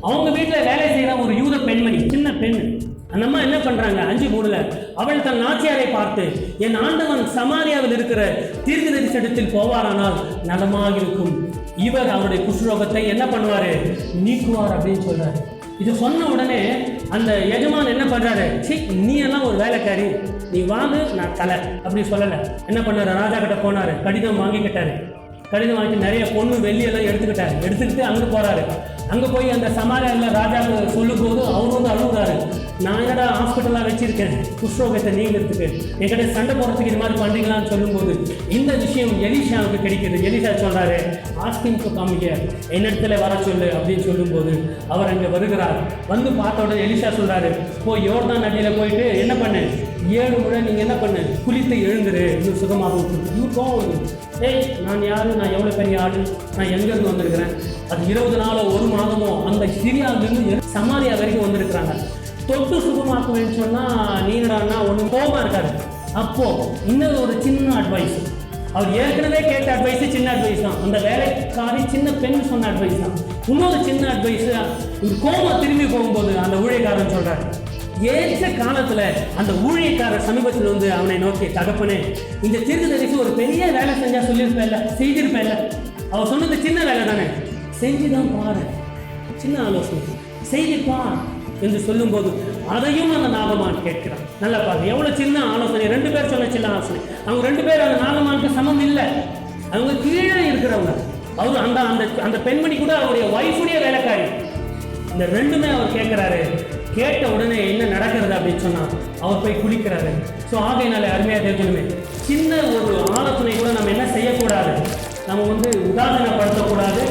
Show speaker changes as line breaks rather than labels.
அவங்க வீட்டில் வேலை செய்கிற ஒரு யூத பெண்மணி சின்ன பெண். அந்த அம்மா என்ன பண்றாங்க? அஞ்சு மூணுல அவள் தன் நாச்சியாரை பார்த்து என் ஆண்டவன் சமாரியாவில் இருக்கிற தீர்க்கதரிசனத்தில் போவாரானால் நலமாக இருக்கும் இவர் அவருடைய குஷ்ரோகத்தை என்ன பண்ணுவாரு? நீக்குவார் அப்படின்னு சொல்றாரு. இது சொன்ன உடனே அந்த எஜமான் என்ன பண்றாரு? சி நீ எல்லாம் ஒரு வேலைக்காரி. நீ வாங்கு நான் தலை. அப்படி சொல்லலை. என்ன பண்ணாரு? ராஜா கிட்ட போனாரு. கடிதம் வாங்கிக்கிட்டாரு. கடிதம் வாங்கி நிறைய பொண்ணு வெள்ளி எல்லாம் எடுத்துக்கிட்டாரு. எடுத்துக்கிட்டு அங்கே போறாரு. அங்கே போய் அந்த சமாதான ராஜாவுக்கு சொல்லும் போது அவரு வந்து அழுகுறாரு. நான் என்னடா ஹாஸ்பிட்டலாக வச்சிருக்கேன்? குஷ்ரோகத்தை நீங்கிறதுக்கு. என்கிட்ட சண்டை போடுறதுக்கு இது மாதிரி பண்ணுறீங்களான்னு சொல்லும்போது இந்த விஷயம் எலிஷாவுக்கு கிடைக்கிது. எலிஷா சொல்றாரு ஆஸ்கிங் டு காமிக்க என்னிடத்துல வர சொல்லு அப்படின்னு சொல்லும்போது அவர் அங்கே வருகிறார். வந்து பார்த்த உடனே எலிஷா சொல்றாரு போய் யோர்தான் நதியில் போயிட்டு என்ன பண்ணு? ஏழு முறை நீங்கள் என்ன பண்ணு? குளித்து எழுந்துரு. இன்னும் சுகமாக யூ கோ ஏய் நான் யாரு? நான் எவ்வளோ பெரிய ஆளு? நான் எங்கேருந்து வந்திருக்கிறேன்? அது இருபது நாளோ ஒரு மாதமோ அந்த சிரியாவிலிருந்து சமாரியா வரைக்கும் வந்திருக்கிறாங்க. தொட்டு சுகமாக்குவேன்னு சொன்னால் நீங்கடான்னா ஒன்றும் கோபமாக இருக்காரு. அப்போது இன்னொரு ஒரு சின்ன அட்வைஸ் அவர் ஏற்கனவே கேட்ட அட்வைஸ் சின்ன அட்வைஸ் தான். அந்த வேலைக்காரி சின்ன பெண் சொன்ன அட்வைஸ் தான். இன்னொரு சின்ன அட்வைஸ் இந்த கோபம் திரும்பி போகும்போது அந்த ஊழியக்காரன் சொல்கிறார் ஏற்ற காலத்துல அந்த ஊழியக்காரர் சமீபத்தில் வந்து அவனை நோக்கி தகப்பனே இந்த தீர்க்கதரிசி ஒரு பெரிய வேலை செஞ்சா சொல்லியிருப்பேன்ல செய்திருப்பேன்ல அவ சொன்னது சின்ன வேலை தானே செஞ்சுதான் பாரு. சின்ன ஆலோசனை. செய்திருப்பான் என்று சொல்லும்போது அதையும் அந்த நாகமான் கேட்கிறான். நல்லா பாருங்க எவ்வளவு சின்ன ஆலோசனை? ரெண்டு பேர் சொன்ன சின்ன ஆலோசனை. அவங்க ரெண்டு பேர் அந்த நாகமானுக்கு சமம் இல்லை. அவங்க கீழே இருக்கிறவங்க. அவர் அந்த அந்த அந்த பெண்மணி கூட அவருடைய ஒய்ஃபுடைய வேலைக்காரி. இந்த ரெண்டுமே அவர் கேட்குறாரு. கேட்ட உடனே என்ன நடக்கிறது அப்படின்னு சொன்னால் அவர் போய் குளிக்கிறாரு. ஸோ ஆகையினால அருமையாக தெரிஞ்சுமே சின்ன ஒரு ஆலோசனை கூட நம்ம என்ன செய்யக்கூடாது? நம்ம வந்து உதாசீனப்படுத்தக்கூடாது.